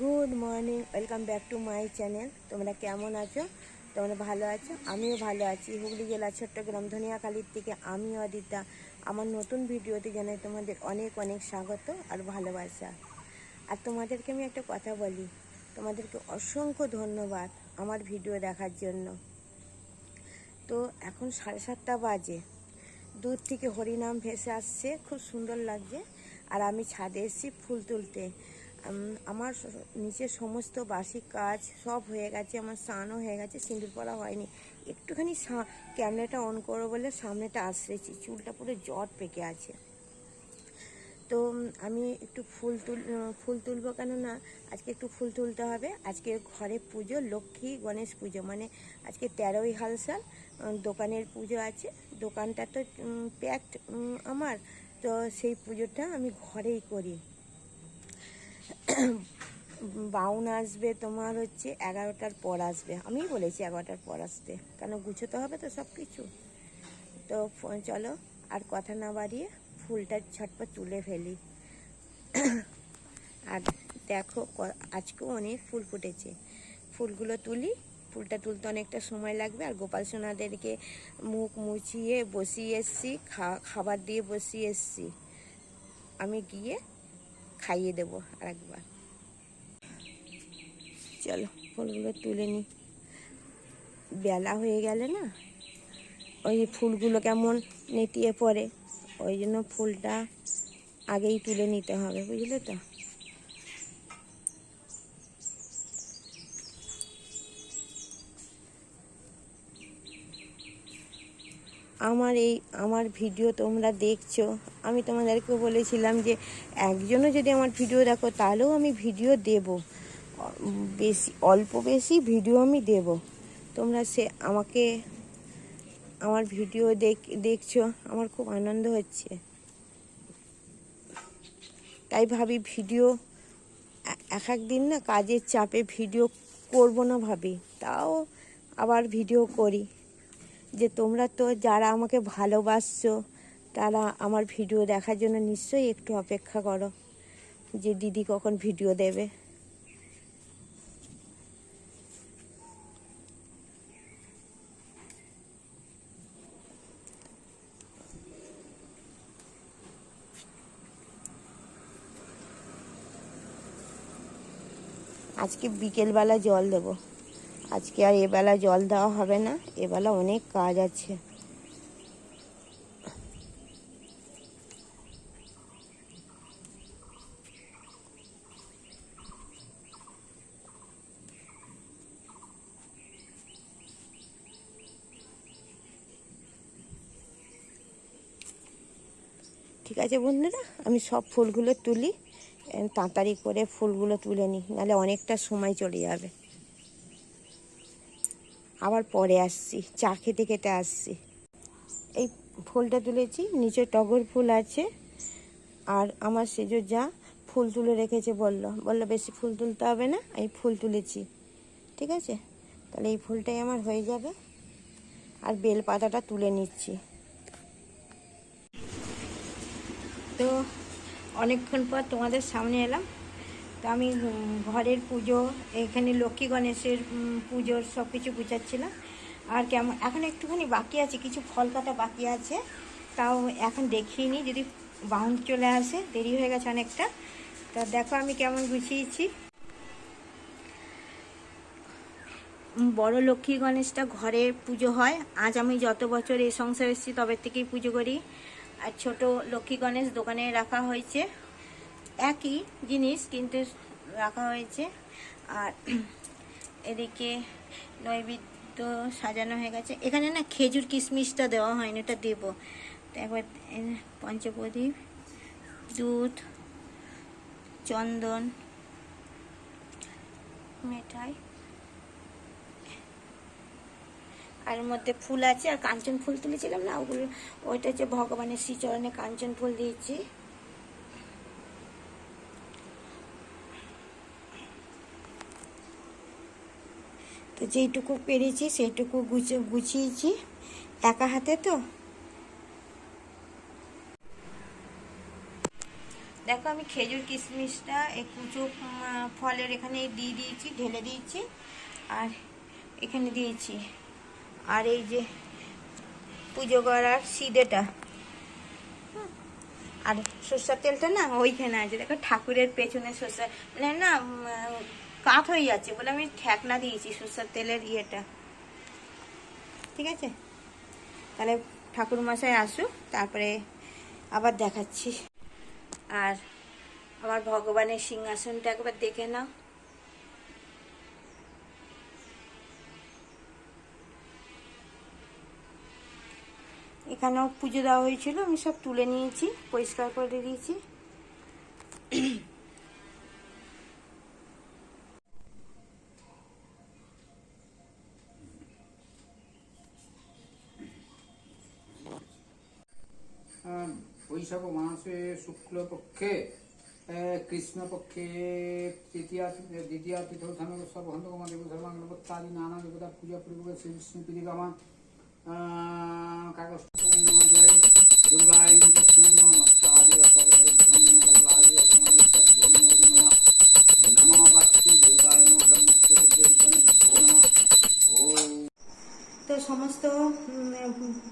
Good morning welcome back to my channel তোমরা কেমন আছো? তোমরা ভালো আছো? আমিও ভালো আছি। হুগলি জেলা চট্টগ্রাম ধনিয়াখালীর থেকে আমি অদিতা। আমার নতুন ভিডিওতে জানাই তোমাদের অনেক অনেক স্বাগত আর ভালোবাসা। আর তোমাদেরকে আমি একটা কথা বলি। তোমাদেরকে অসংখ্য ধন্যবাদ আমার ভিডিও দেখার জন্য। তো এখন সাড়ে সাতটা বাজে। দূর থেকে হরিনাম ভেসে আসছে। খুব সুন্দর লাগছে। আর আমি ছাদে এসেছি ফুল তুলতে। আমার স- নিচে সমস্ত বাসি কাজ সব হয়ে গেছে, আমার স্নানও হয়ে গেছে, সিঁদুর পরা হয়নি। একটুখানি ক্যামেরাটা অন করো বলে সামনেটা আসতেছি, চুলটা পুরো জট পেকে আছে। তো আমি একটু ফুল তুল ফুল তুলবো কেননা আজকে একটু ফুল তুলতে হবে। আজকে ঘরে পুজো, লক্ষ্মী গণেশ পুজো মানে আজকে তেরোই হালসাল দোকানের পুজো আছে। দোকানটা তো প্যাকড আমার। তো সেই পুজোটা আমি ঘরেই করি। বাউন আসবে তোমার হচ্ছে এগারোটার পর আসবে। আমি বলেছি এগারোটার পর আসতে। কেন গুছোতে হবে তো সব কিছু তো চলো আর কথা না বাড়িয়ে ফুলটা ছটপট তুলে ফেলি। আর দেখো আজকেও অনেক ফুল ফুটেছে। ফুলগুলো তুলি, ফুলটা তুলতে অনেকটা সময় লাগবে। আর গোপাল সোনাদেরকে মুখ মুছিয়ে বসিয়ে এসছি খাবার দিয়ে বসিয়ে এসছি। আমি গিয়ে খাইয়ে দেবো আরেকবার। চলো, ফুলগুলো তুলে নিই বেলা হয়ে গেলে না, ওই ফুলগুলো কেমন নেতিয়ে পড়ে, ওই জন্য ফুলটা আগেই তুলে নিতে হবে, বুঝলে তো? আমার এই, আমার ভিডিও তোমরা দেখছ। আমি তোমাদেরকে বলেছিলাম যে, একজনও যদি আমার ভিডিও দেখো, তাহলেও আমি ভিডিও দেব। বেশি, অল্প বেশি ভিডিও আমি দেব। তোমরা সে, আমাকে আমার ভিডিও দেখ, দেখছ, আমার খুব আনন্দ হচ্ছে। তাই ভাবি ভিডিও এক এক দিন না কাজের চাপে ভিডিও করব না ভাবি, তাও আবার ভিডিও করি। যে তোমরা তো যারা আমাকে ভালোবাসছো, তারা আমার ভিডিও দেখার জন্য নিশ্চয়ই একটু অপেক্ষা করো যে দিদি কখন ভিডিও দেবে। আজকে বিকেলবেলা জল দেবো। আজকে আর এবেলা জল দেওয়া হবে না, এবেলা অনেক কাজ আছে। ঠিক আছে বন্ধুরা, আমি সব ফুলগুলো তুলি তাড়াতাড়ি করে ফুলগুলো তুলে নিই, নাহলে অনেকটা সময় চলে যাবে। আবার পরে আসছি, চা খেতে খেতে আসছি। এই ফুলটা তুলেছি, নিচে টগর ফুল আছে, আর আমার সেজো যা ফুল তুলে রেখেছে বলল। বলল, বেশি ফুল তুলতে হবে না এই ফুল তুলেছি। ঠিক আছে? তাহলে এই ফুলটাই আমার হয়ে যাবে। আর বেল পাতাটা তুলে নিচ্ছি। তো অনেকক্ষণ পর তোমাদের সামনে এলাম। তো আমি ঘরের পুজো, এখানে লক্ষ্মী গণেশের পুজোর সব কিছু গুছাচ্ছিলাম। আর কেমন, এখন একটুখানি বাকি আছে, কিছু ফল কাটা বাকি আছে। তাও এখন দেখিনি যদি বাউন্ড চলে আসে, দেরি হয়ে গেছে অনেকটা। তা দেখো আমি কেমন গুছিয়েছি। বড় লক্ষ্মী গণেশটা ঘরে পুজো হয়। আজ আমি যত বছর এই সংসার এসেছি, তবে থেকেই পুজো করি। আর ছোট লক্ষ্মী গণেশ দোকানে রাখা হয়েছে। একই জিনিস কিন্তু রাখা হয়েছে। আর এদিকে নৈবেদ্য সাজানো হয়ে গেছে। এখানে না খেজুর কিশমিশটা দেওয়া হয়নি, ওটা দেব। তো একবার পঞ্চপ্রদীপ, দুধ, চন্দন, মেঠাই, আর মধ্যে ফুল আছে। আর কাঞ্চন ফুল তুলেছিলাম না, ওগুলো, ওইটা হচ্ছে ভগবানের শ্রীচরণে কাঞ্চন ফুল দিয়েছি। তো যেইটুকু পেরেছি সেইটুকু গুছিয়ে গুছিয়েছি। একা হাতে তো? দেখো আমি খেজুর কিশমিশটা, এই কুচো ফলের এখানে দিয়ে দিয়েছি, ঢেলে দিয়েছি, আর এখানে দিয়েছি। আর এই যে পুজো করার সিদেটা। আর সর্ষার তেলটা না ওইখানে আছে। দেখো ঠাকুরের পেছনে সর্ষা মানে না কাত হয়ে যাচ্ছে বলে আমি ঠেকনা দিয়েছি সর্ষার তেলের ইয়েটা। ঠিক আছে? তাহলে ঠাকুর মশাই আসুক, তারপরে আবার দেখাচ্ছি। আর আমার ভগবানের সিংহাসনটা একবার দেখে নাও। এখানেও পুজো দেওয়া হয়েছিল, আমি সব তুলে নিয়েছি, পরিষ্কার করে দিয়েছি। বৈশাখ মাসে শুক্লপক্ষে কৃষ্ণপক্ষে, তৃতীয়া দ্বিতীয়া তৃতীয় স্থানে সর্বন্ধকমা দেব সর্বাঙ্গপত্তাদি নানা দেবতা, পূজা পূর্বক শ্রী বিষ্ণু পিরিকামা কাগজ তো সমস্ত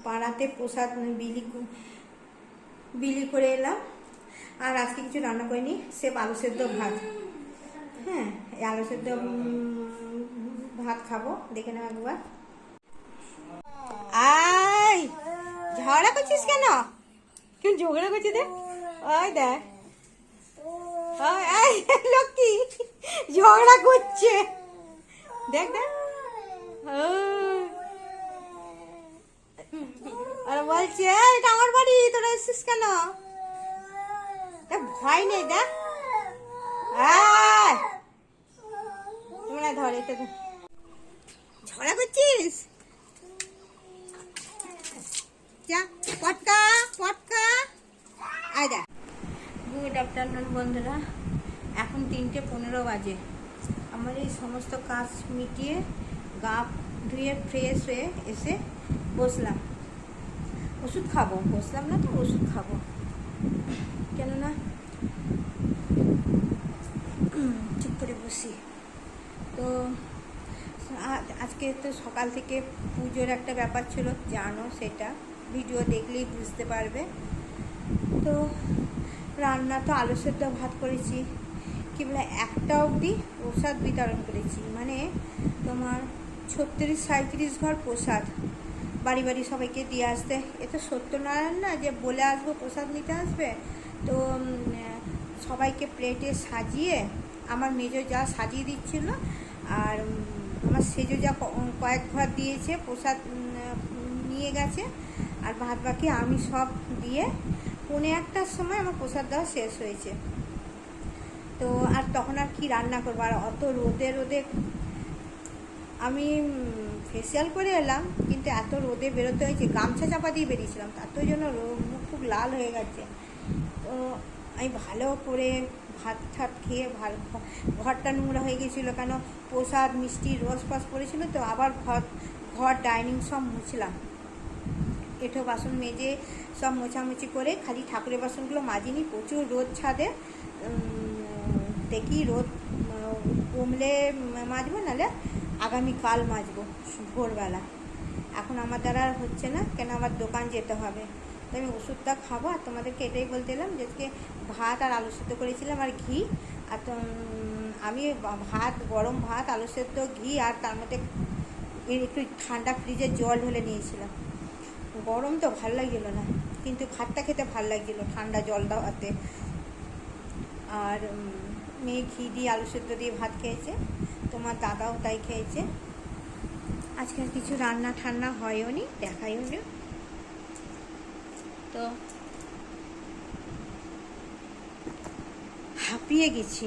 পাড়াতে প্রসাদ, বিলি বিলি করে এলাম। আর আজকে কিছু রান্না করিনি সে আলু সেদ্ধ ভাত। হ্যাঁ আলু সেদ্ধ ভাত খাব, দেখে নাও একবার। আই ঝগড়া করছিস কেন? কেন ঝগড়া করছিস দেখ। ওই দেখ লক্ষ্মী, ঝগড়া করছে। দেখ দেখ। ওই। আর বলছে "এই, এটা আমার বাড়ি তোরা এসছিস কেন? ভয় নেই দেখ। তোমরা ধরে তো করছিস? যা পটকা পটকা। আয় গুড আফটারনুন বন্ধুরা। এখন তিনটে পনেরো বাজে। আমার এই সমস্ত কাজ মিটিয়ে গা ধুয়ে ফ্রেশ হয়ে এসে বসলাম। ওষুধ খাব, বসলাম না তো, ওষুধ খাব। কেননা চুপ করে বসি। তো, আজ- আজকে তো সকাল থেকে পুজোর একটা ব্যাপার ছিল, জানো সেটা। ভিডিও দেখলেই বুঝতে পারবে। তো, রান্না তো আলু সেদ্ধ ভাত করেছি। কি বলে একটা অবধি প্রসাদ বিতরণ করেছি। মানে তোমার ছত্রিশ সাঁত্রিশ ঘর প্রসাদ। বাড়ি বাড়ি সবাইকে দিয়ে আসতে। এ তো সত্যনারায়ণ না যে বলে আসব, প্রসাদ নিতে আসবে? তো সবাইকে প্লেটে সাজিয়ে আমার মেজো যা সাজিয়ে দিচ্ছিল আর আমার সেজো যা কয়েক ঘর দিয়েছে, প্রসাদ নিয়ে গেছে আর ভাত বাকি আমি সব দিয়ে পৌনে একটার সময় আমার প্রসাদ দেওয়া শেষ হয়েছে। তো আর তখন আর কি রান্না করব? আর অত রোদে রোদে আমি ফেসিয়াল করে এলাম, কিন্তু এত রোদে বেরোতে হয়েছে, গামছা চাপা দিয়ে বেরিয়েছিলাম, তার জন্য মুখ খুব লাল হয়ে গেছে। তো আমি ভালো করে ভাত ঠাত খেয়ে ভালো ঘরটা নোংরা হয়ে গেছিল, কেন প্রসাদ, মিষ্টি, রস ফস পড়েছিল তো, আবার ঘর ঘর ডাইনিং সব মুছলাম। এঁঠো বাসন মেজে সব মোছামুছি করে খালি ঠাকুরের বাসনগুলো মাজিনি, প্রচুর রোদ ছাদে দেখি রোদ কমলে মাজবো নাহলে আগামীকাল মাজবো, ভোরবেলা। এখন আমার দ্বারা হচ্ছে না, কেন আমার দোকান যেতে হবে? তো আমি ওষুধটা খাব আর তোমাদেরকে এটাই বলতে এলাম যে আজকে ভাত আর আলু সেদ্ধ করেছিলাম আর ঘি। আর তো আমি ভাত, গরম ভাত, আলু সেদ্ধ, ঘি আর তার মধ্যে একটু ঠান্ডা ফ্রিজের জল ঢেলে নিয়েছিলাম। গরম তো ভালো লাগছিল না, কিন্তু ভাতটা খেতে ভালো লাগছিল ঠান্ডা জল দেওয়াতে। আর মেয়ে ঘি দিয়ে আলু সেদ্ধ দিয়ে ভাত খেয়েছে। তোমার দাদাও তাই খেয়েছে। আজকে কিছু রান্না ঠান্না হয়ও নি দেখাইও নি। তো হাঁপিয়ে গেছি।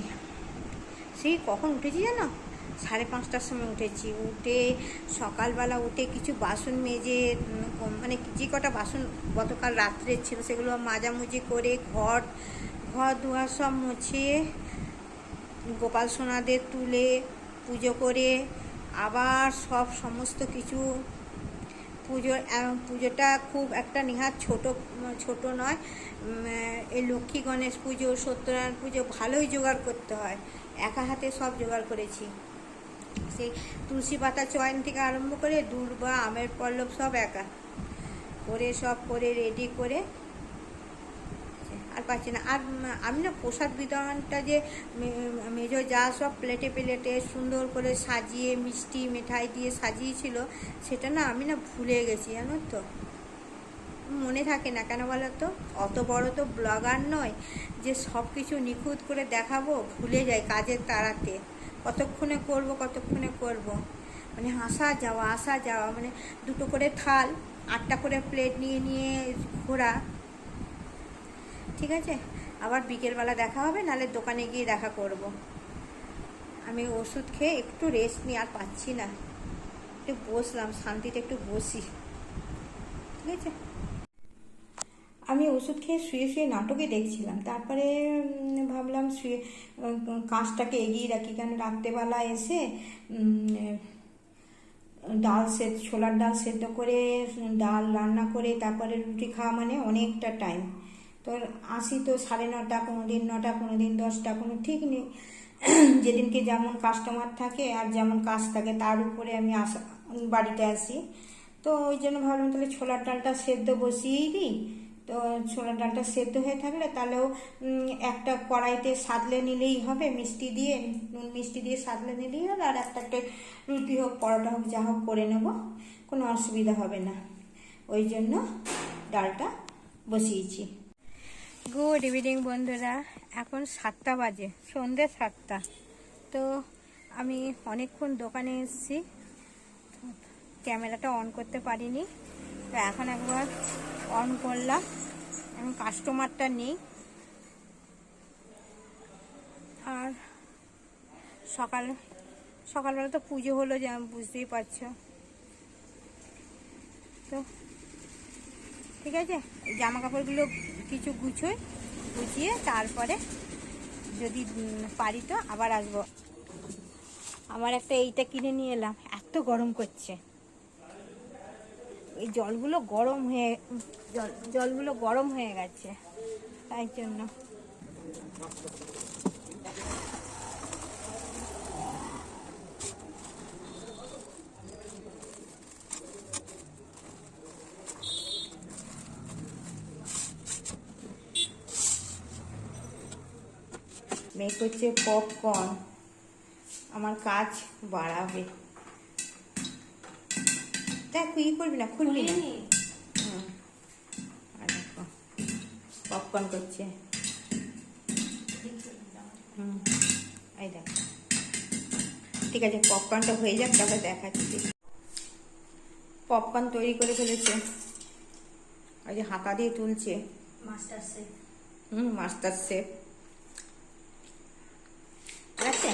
সেই কখন উঠেছি জানো? সাড়ে পাঁচটার সময় উঠেছি। উঠে সকালবেলা উঠে কিছু বাসন মেজে মানে যে কটা বাসন গতকাল রাত্রে ছিল সেগুলো মাজামুজি করে ঘর ঘর দুয়ার সব মুছিয়ে গোপাল সোনাদের তুলে পুজো করে আবার সব সমস্ত কিছু পুজো পুজোটা খুব একটা নিহাত ছোট ছোট নয়। এই লক্ষ্মী গণেশ পুজো, সত্যনারায়ণ পুজো ভালোই জোগাড় করতে হয়। একা হাতে সব জোগাড় করেছি। সেই তুলসী পাতা চয়ন থেকে আরম্ভ করে দূর্বা, আমের পল্লব সব একা। করে সব করে রেডি করে আর পাচ্ছি না। আর আমি না প্রসাদ বিতরণটা যে মেজো যা সব প্লেটে প্লেটে সুন্দর করে সাজিয়ে মিষ্টি মিঠাই দিয়ে সাজিয়েছিল, সেটা না আমি না ভুলে গেছি জানো তো। মনে থাকে না কেন বলো তো? অত বড় তো ব্লগার নয় যে সব কিছু নিখুঁত করে দেখাবো, ভুলে যাই কাজের তাড়াতে কতক্ষণে করব কতক্ষণে করব? মানে আসা যাওয়া আসা যাওয়া মানে দুটো করে থাল, আটটা করে প্লেট নিয়ে নিয়ে ঘোরা। ঠিক আছে? আবার বিকেলবেলা দেখা হবে, নাহলে দোকানে গিয়ে দেখা করব। আমি ওষুধ খেয়ে একটু রেস্ট নিয়ে আর পাচ্ছি না। একটু বসলাম, শান্তিতে একটু বসি। ঠিক আছে? আমি ওষুধ খেয়ে শুয়ে শুয়ে নাটকে দেখছিলাম। তারপরে ভাবলাম শুয়ে কাজটাকে এগিয়ে রাখি। কেন রাত্রেবেলা এসে ডাল সেদ্ধ, ছোলার ডাল সেদ্ধ করে ডাল রান্না করে, তারপরে রুটি খাওয়া মানে অনেকটা টাইম তো আসি তো সাড়ে নটা কোনো দিন নটা কোনো দিন দশটা কোনো ঠিক নেই। যেদিনকে যেমন কাস্টমার থাকে আর যেমন কাজ থাকে তার উপরে আমি আসা, বাড়িতে আসি। তো ওই জন্য ভাবলাম তাহলে ছোলার ডালটা সেদ্ধ বসিয়েই দিই। তো ছোলার ডালটা সেদ্ধ হয়ে থাকলে তাহলেও একটা কড়াইতে সাদলে নিলেই হবে, মিষ্টি দিয়ে, নুন মিষ্টি দিয়ে সাদলে নিলেই হবে আর একটা একটা রুটি হোক, পরোটা হোক, যা হোক করে নেব, কোনো অসুবিধা হবে না। ওই জন্য ডালটা বসিয়েছি। গুড ইভিনিং বন্ধুরা। এখন সাতটা বাজে সন্ধ্যে সাতটা। তো আমি অনেকক্ষণ দোকানে এসেছি। ক্যামেরাটা অন করতে পারিনি। তো এখন একবার অন করলাম। এখন কাস্টমারটা নেই। আর সকাল, সকালবেলা তো পুজো হলো বুঝতেই পারছ। তো ঠিক আছে? জামা কাপড়গুলো কিছু গুছোই, গুছিয়ে তারপরে যদি পারি তো আবার আসব। আমার একটা এইটা কিনে নিয়ে এলাম, এত গরম করছে। এই জলগুলো গরম হয়ে, জল, জলগুলো গরম হয়ে গেছে, তাই জন্য। মেক হচ্ছে পপকর্ন আমার কাজ বাড়াবে। দেখ ই করবি না খুলবি না? পপকর্ন করছে। হুম এই দেখো। ঠিক আছে পপকর্নটা হয়ে যাক তারপরে দেখাচ্ছি। পপকর্ন তৈরি করে ফেলেছে। ওই যে হাতা দিয়ে তুলছে। Master chef hmm master chef আছে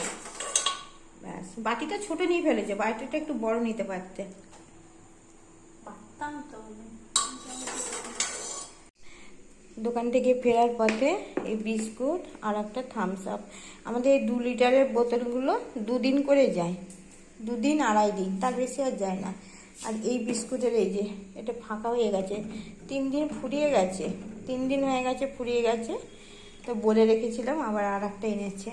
ব্যাস বাটিটা ছোট নিয়ে ফেলেছে বাটিটা একটু বড় নিতে পারতে। দোকান থেকে ফেরার পথে এই বিস্কুট আর একটা থামস আপ আমাদের এই দু লিটারের বোতলগুলো দুদিন করে যায়। দুদিন আড়াই দিন তার বেশি আর যায় না। আর এই বিস্কুটের এই যে এটা ফাঁকা হয়ে গেছে। তিন দিন ফুরিয়ে গেছে। তিন দিন হয়ে গেছে ফুরিয়ে গেছে। তো বলে রেখেছিলাম আবার আর একটা এনেছে।